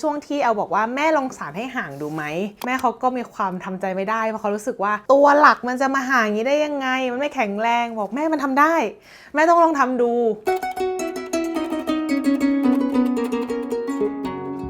ช่วงที่แอลบอกว่าแม่ลองสารให้ห่างดูไหม แม่เขาก็มีความทำใจไม่ได้ เพราะเขารู้สึกว่าตัวหลักมันจะมาห่างอย่างนี้ได้ยังไง มันไม่แข็งแรงบอกแม่มันทำได้ แม่ต้องลองทำดู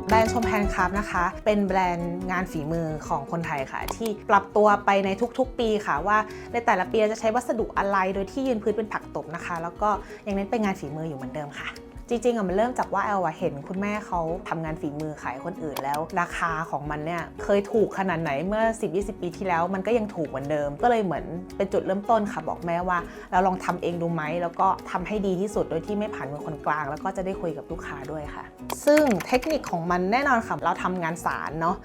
แบรนด์ชมแพนครับนะคะ เป็นแบรนด์งานฝีมือของคนไทยค่ะ ที่ปรับตัวไปในทุกๆ ปีค่ะ ว่าในแต่ละปีจะใช้วัสดุอะไรโดยที่ยืนพื้นเป็นผักตบนะคะ แล้วก็ยังเน้นเป็นงานฝีมืออยู่เหมือนเดิมค่ะ จริงๆอะมันเริ่มจากว่าแอลอะเห็นคุณแม่เขาทำงานฝีมือขายคนอื่นแล้ว ราคาของมันเนี่ยเคยถูกขนาดไหนเมื่อ 10-20 ปีที่แล้ว มันก็ยังถูกเหมือนเดิม ก็เลยเหมือนเป็นจุดเริ่มต้นค่ะบอกแม่ว่า เราลองทำเองดูไหมแล้วก็ทำให้ดีที่สุดโดยที่ไม่ผ่านมือคนกลาง แล้วก็จะได้คุยกับลูกค้าด้วยค่ะ ซึ่งเทคนิคของมันแน่นอนค่ะเราทำงานสารเนาะ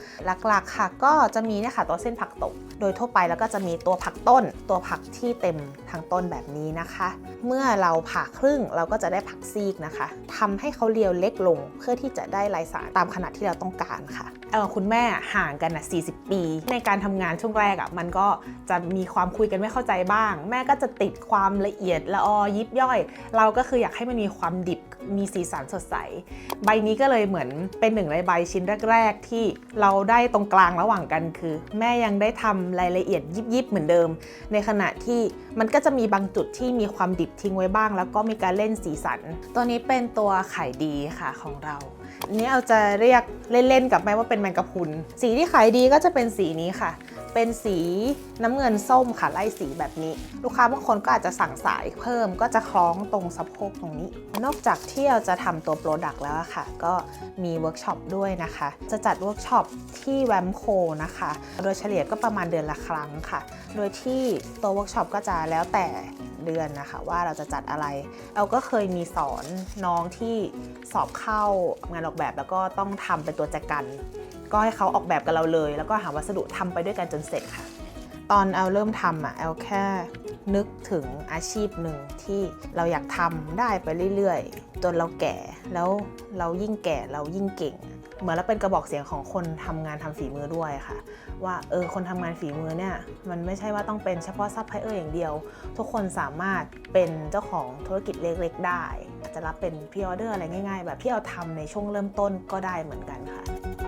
หลักๆค่ะ ก็จะมีเนี่ยค่ะตัวเส้นผักตบโดยทั่วไปแล้วก็จะมีตัวผักต้น ตัวผักที่เต็มทั้งต้นแบบนี้นะคะ เมื่อเราผ่าครึ่งเราก็จะได้ผักซีกนะคะทำให้เขาเรียวเล็กลง เพื่อที่จะได้ลายสารตามขนาดที่เราต้องการค่ะเออคุณแม่ห่างกันนะ40 ปี ในการทำงานช่วงแรกอะ่ะมันก็จะมีความคุยกันไม่เข้าใจบ้าง แม่ก็จะติดความละเอียดละออยิบย่อย เราก็คืออยากให้มันมีความดิบมีสีสันสดใส ใบนี้ก็เลยเหมือนเป็นหนึ่งในใบชิ้นแรก ๆ ที่เราได้ตรงกลางระหว่างกันคือ แม่ยังได้ทำรายละเอียดยิบๆเหมือนเดิม ในขณะที่มันก็จะมีบางจุดที่มีความดิบทิ้งไว้บ้าง แล้วก็มีการเล่นสีสัน ตัวนี้เป็น็นตัวไข่ดีค่ะของเราอันนี้เอาจะเรียกเล่นๆกับแม่ว่าเป็นแมงกะพรุน สีที่ขายดีก็จะเป็นสีนี้ค่ะ เป็นสีน้ำเงินส้มค่ะไล่สีแบบนี้ ลูกค้าบางคนก็อาจจะสั่งสายเพิ่มก็จะคล้องตรงสะโพกตรงนี้ นอกจากที่เราจะทำตัวโปรดักต์แล้วค่ะ ก็มีเวิร์กช็อปด้วยนะคะ จะจัดเวิร์กช็อปที่แวมโคนะคะ โดยเฉลี่ยก็ประมาณเดือนละครั้งค่ะ โดยที่ตัวเวิร์กช็อปก็จะแล้วแต่ เดือนนะคะ ว่าเราจะจัดอะไร เราก็เคยมีสอนน้องที่สอบเข้างานออกแบบแล้วก็ต้องทำเป็นตัวแจกัน ก็ให้เขาออกแบบกับเราเลย แล้วก็หาวัสดุทำไปด้วยกันจนเสร็จค่ะ ตอนเอาเริ่มทำอะแอลแค่ นึกถึงอาชีพหนึ่งที่เราอยากทำได้ไปเรื่อยๆ จนเราแก่แล้วเรายิ่งแก่เรายิ่งเก่ง เหมือนเราเป็นกระบอกเสียงของคนทำงานทำฝีมือด้วยค่ะ ว่าเออคนทำงานฝีมือเนี่ยมันไม่ใช่ว่าต้องเป็นเฉพาะซัพพลายเออร์อย่างเดียว ทุกคนสามารถเป็นเจ้าของธุรกิจเล็กๆ ได้อาจจะรับเป็นพ r ออเดอร์อะไรง่ายๆ แบบที่เราทำในช่วงเริ่มต้นก็ได้เหมือนกันค่ะ